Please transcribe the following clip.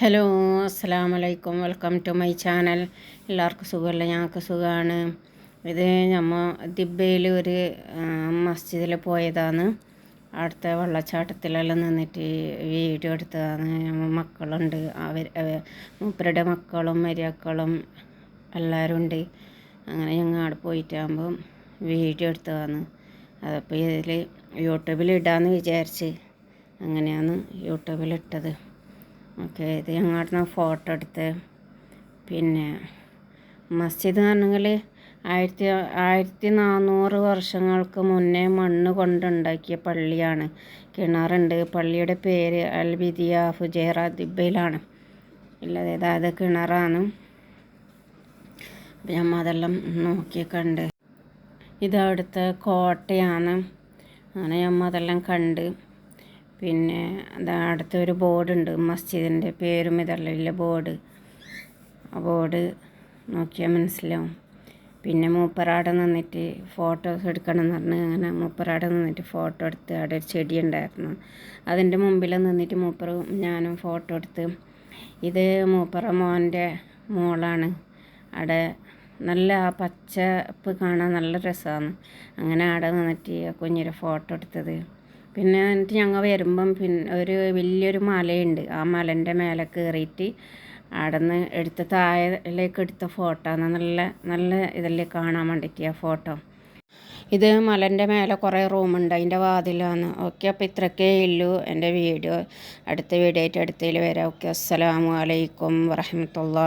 Hello അസ്സാം വലൈക്കും welcome to my channel. എല്ലാവർക്കും സുഖമല്ല? ഞങ്ങൾക്ക് സുഖമാണ്. ഇത് നമ്മൾ ദിബയിൽ ഒരു മസ്ജിദിൽ പോയതാണ്. അവിടുത്തെ വെള്ളച്ചാട്ടത്തിലെല്ലാം നിന്നിട്ട് വീഡിയോ എടുത്തതാണ്. നമ്മൾ മക്കളുണ്ട്. അവർ മൂപ്പരുടെ മക്കളും മരിയക്കളും എല്ലാവരും ഉണ്ട്. അങ്ങനെ ഞങ്ങൾ അവിടെ പോയിട്ടാകുമ്പം വീഡിയോ എടുത്തതാണ്. അതപ്പോൾ ഇതിൽ യൂട്യൂബിൽ വിചാരിച്ച് അങ്ങനെയാണ് യൂട്യൂബിലിട്ടത് ഓക്കെ ഇത് ഞങ്ങളുടെ ഫോട്ടോ എടുത്ത് പിന്നെ മസ്ജിദ് പറഞ്ഞെങ്കിൽ ആയിരത്തി ആയിരത്തി നാനൂറ് വർഷങ്ങൾക്ക് മുന്നേ മണ്ണ് കൊണ്ടുണ്ടാക്കിയ പള്ളിയാണ്. കിണറുണ്ട്. പള്ളിയുടെ പേര് അൽ വിദിയ ഫുജേറ ദിബയിലാണ്. ഉള്ളത് അതായത് കിണറാണ്. നമ്മൾ അതെല്ലാം നോക്കി കണ്ട് കോട്ടയാണ്. അങ്ങനെ നമ്മൾ അതെല്ലാം കണ്ട് പിന്നെ അതാ അടുത്തൊരു ബോർഡുണ്ട് മസ്ജിദിന്റെ പേരും ഇതല്ല ബോർഡ്. ആ ബോർഡ് നോക്കിയാൽ മനസ്സിലാവും. പിന്നെ മൂപ്പറാടെ നിന്നിട്ട് ഫോട്ടോസ് എടുക്കണം എന്ന് പറഞ്ഞ് അങ്ങനെ മൂപ്പറാടെ നിന്നിട്ട് ഫോട്ടോ എടുത്ത് അവിടെ ഒരു ചെടി ഉണ്ടായിരുന്നു. അതിന്റെ മുമ്പിൽ നിന്നിട്ട് മൂപ്പറും ഞാനും ഫോട്ടോ എടുത്ത് ഇത് മൂപ്പറ മോന്റെ മോളാണ്. അവിടെ നല്ല ആ പച്ചപ്പ് കാണാൻ നല്ല രസമാണ്. അങ്ങനെ അവിടെ നിന്നിട്ട് കുഞ്ഞിരെ ഫോട്ടോ എടുത്തത്. പിന്നെ എന്നിട്ട് ഞങ്ങൾ വരുമ്പം പിന്നെ ഒരു വലിയൊരു മലയുണ്ട്. ആ മലന്റെ മേലെ കയറിയിട്ട് അവിടെ നിന്ന് എടുത്ത താഴേക്ക് എടുത്ത ഫോട്ടോ നല്ല നല്ല ഇതല്ലേ കാണാൻ വേണ്ടിയിട്ട് ആ ഫോട്ടോ. ഇത് മലന്റെ മേലെ കുറേ റൂമുണ്ട് അതിന്റെ വാതിലാണ്. ഓക്കെ അപ്പോൾ ഇത്രയൊക്കെ ഉള്ളൂ എന്റെ വീഡിയോ. അടുത്ത വീഡിയോ ആയിട്ട് അടുത്തതിൽ വരാം. ഓക്കെ അസ്സലാമു അലൈക്കും വറഹമത്തുള്ള.